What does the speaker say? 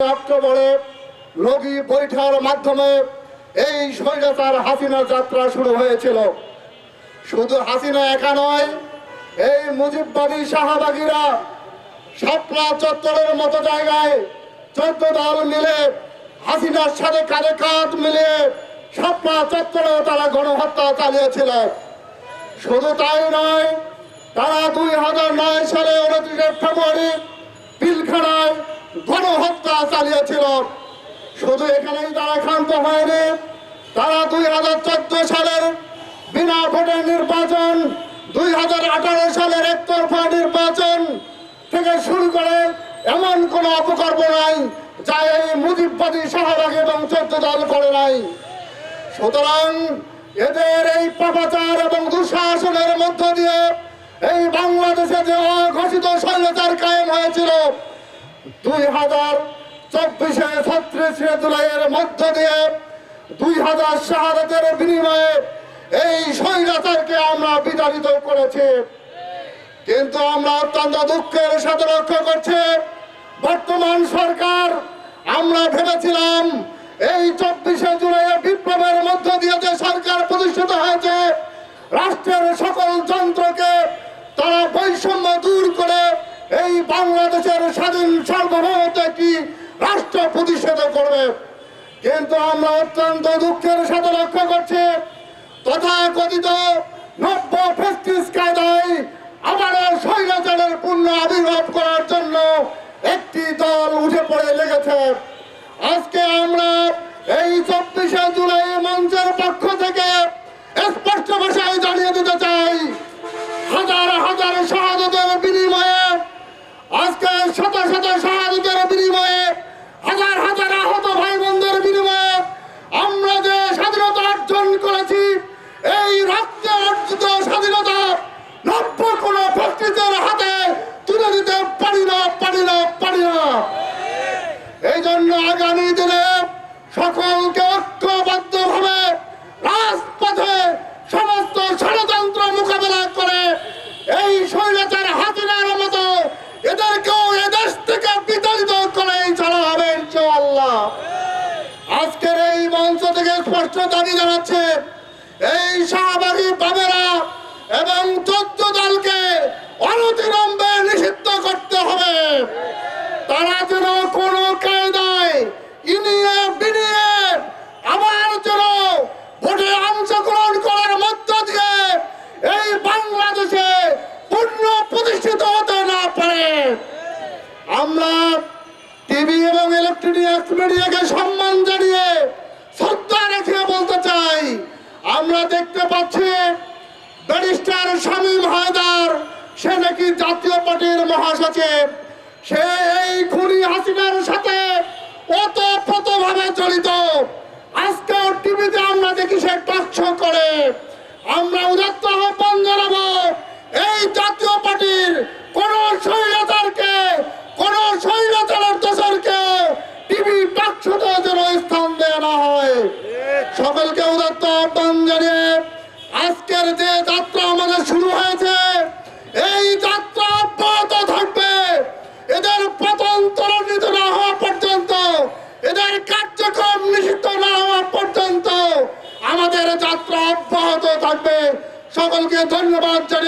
অক্টোবরে লগি বৈঠার মাধ্যমে এই স্বৈরাচার হাসিনা যাত্রা শুরু হয়েছিল। শুধু হাসিনা একা নয়, এই মুজিববাদী শাহবাগীরা শাপলা চত্বরের মতো জায়গায় চোদ্দ দল মিলে হাসিনার সাথে কাঁধে কাঁধ মিলিয়ে শাপলা চত্বরে তারা গণহত্যা চালিয়েছিল। শুধু তাই নয়, তারা দুই হাজার নয় সালে উনত্রিশে ফেব্রুয়ারি পিলখানায় গণহত্যা চালিয়েছিল। শুধু এখানেই তারা ক্ষান্ত হয়নি। তারা দুই হাজার চোদ্দ সালের বিনা ভোটের নির্বাচন, দুই হাজার আঠারো সালের একতরফা নির্বাচন থেকে শুরু করে এমন কোন অপকর্ম নাই যা এই মুজিববাদী শাহবাগ এবং চোদ্দ দল করে নাই। সুতরাং এদের এই পাপাচার এবং দুঃশাসনের মধ্য দিয়ে এই বাংলাদেশে যে অঘোষিত স্বৈরাচার কায়েম হয়েছিল দুই হাজার চব্বিশে জুলাইয়ের মধ্য দিয়ে দুই হাজার বিনিময়ে এই স্বৈরাচারকে আমরা বিতাড়িত করেছি। কিন্তু আমরা অত্যন্ত দুঃখের সাথে লক্ষ্য করছি, বর্তমান সরকার, আমরা ভেবেছিলাম এই চব্বিশে জুলাই বিপ্লবের মধ্য দিয়ে যে সরকার প্রতিষ্ঠিত হয়েছে, রাষ্ট্রের সকল যন্ত্রকে তারা বৈষম্য দূর করে এই বাংলাদেশের স্বাধীন সার্বভৌমত্ব একটি রাষ্ট্র প্রতিষ্ঠিত করবে। কিন্তু আমরা অত্যন্ত দুঃখের সাথে লক্ষ্য করছি, তথাকথিত নব্য ফেস্টিস কায়দায় আবারও স্বৈরাচারের পূর্ণ আবির্ভাব করার জন্য একটি দল উঠে পড়ে লেগেছে। আজকে আমরা এই চব্বিশে জুলাই মঞ্চের পক্ষ থেকে স্পষ্ট ভাষায় জানিয়ে দিতে চাই হাজার হাজার শাহাদতের বিনিময়ে আজকে শত শত শাহাদতের বিনিময়ে হাজার হাজার আহত ভাই বোনদের বিনিময়ে আমরা যে স্বাধীনতা অর্জন করেছি এই রক্তে অর্জিত স্বাধীনতা নব্য কোন ব্যক্তিদের হাতে তুলে দিতে পারি না পারি না পারি না এই জন্য দিনে সকলকে ঐক্যবদ্ধভাবে রাজপথে সমস্ত ষড়যন্ত্র মোকাবেলা করে এই স্বৈরাচার হাতিনার মতো এদেরকেও এদেশ থেকে বিতাড়িত করে চলা হবে ইনশাআল্লাহ। আজকের এই মঞ্চ থেকে স্পষ্ট দাবি জানাচ্ছে এই শাহবাগী বাবেরা এবং চোদ্দ দলকে অনতিরম্বে নিষিদ্ধ করতে হবে তারা যেন কোনো কায়দায় ইনিয়ে বিনিয়ে আবার যেন ভোটে অংশগ্রহণ করার মধ্য দিয়ে এই বাংলাদেশে পূর্ণ প্রতিষ্ঠিত হতে না পারে আমরা টিভি এবং ইলেকট্রনিক্স মিডিয়াকে সম্মান জানিয়ে শ্রদ্ধা রেখে বলতে চাই, আমরা দেখতে পাচ্ছি ব্যারিস্টার শামীম হায়দার, সে নাকি জাতীয় পার্টির মহাসচিব। সে এই খুনি হাসিনার সাথে ওতপ্রোতভাবে জড়িত। আজকে টিভিতে আমরা দেখি সে টকশো করে। আমরা উদাত্ত আহ্বান জানাব এই জাতীয় পার্টির কোন স্বৈরাচারকে কোন স্বৈরাচারের দোষরকে টিভি টকশোতে যেন দেওয়া হয়। সকলকে উদাত্ত আহ্বান জানিয়ে আজকের যে যাত্রা আমাদের শুরু হয়েছে, এই যাত্রা অব্যাহত থাকবে। এদের পতন ত্বরান্বিত না হওয়া পর্যন্ত, এদের কার্যক্রম নিষিদ্ধ না হওয়া পর্যন্ত আমাদের যাত্রা অব্যাহত থাকবে। সকলকে ধন্যবাদ জানিয়ে